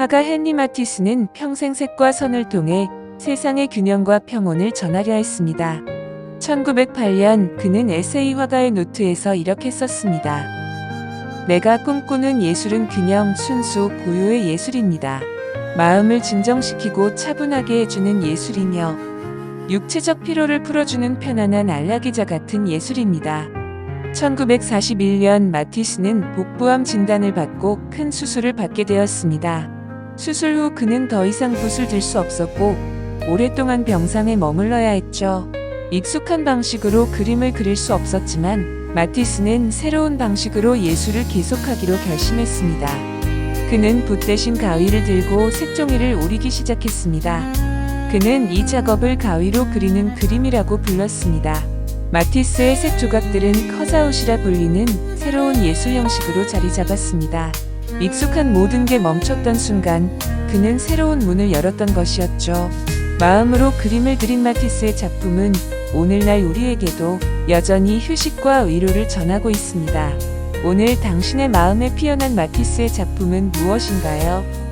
화가 헨리 마티스는 평생 색과 선을 통해 세상의 균형과 평온을 전하려 했습니다. 1908년 그는 에세이 화가의 노트에서 이렇게 썼습니다. 내가 꿈꾸는 예술은 균형, 순수, 고요의 예술입니다. 마음을 진정시키고 차분하게 해주는 예술이며 육체적 피로를 풀어주는 편안한 안락의자 같은 예술입니다. 1941년 마티스는 복부암 진단을 받고 큰 수술을 받게 되었습니다. 수술 후 그는 더 이상 붓을 들수 없었고 오랫동안 병상에 머물러야 했죠. 익숙한 방식으로 그림을 그릴 수 없었지만 마티스는 새로운 방식으로 예술을 계속하기로 결심했습니다. 그는 붓 대신 가위를 들고 색종이를 오리기 시작했습니다. 그는 이 작업을 가위로 그리는 그림이라고 불렀습니다. 마티스의 색 조각들은 컷아웃이라 불리는 새로운 예술 형식으로 자리 잡았습니다. 익숙한 모든 게 멈췄던 순간 그는 새로운 문을 열었던 것이었죠. 마음으로 그림을 그린 마티스의 작품은 오늘날 우리에게도 여전히 휴식과 위로를 전하고 있습니다. 오늘 당신의 마음에 피어난 마티스의 작품은 무엇인가요?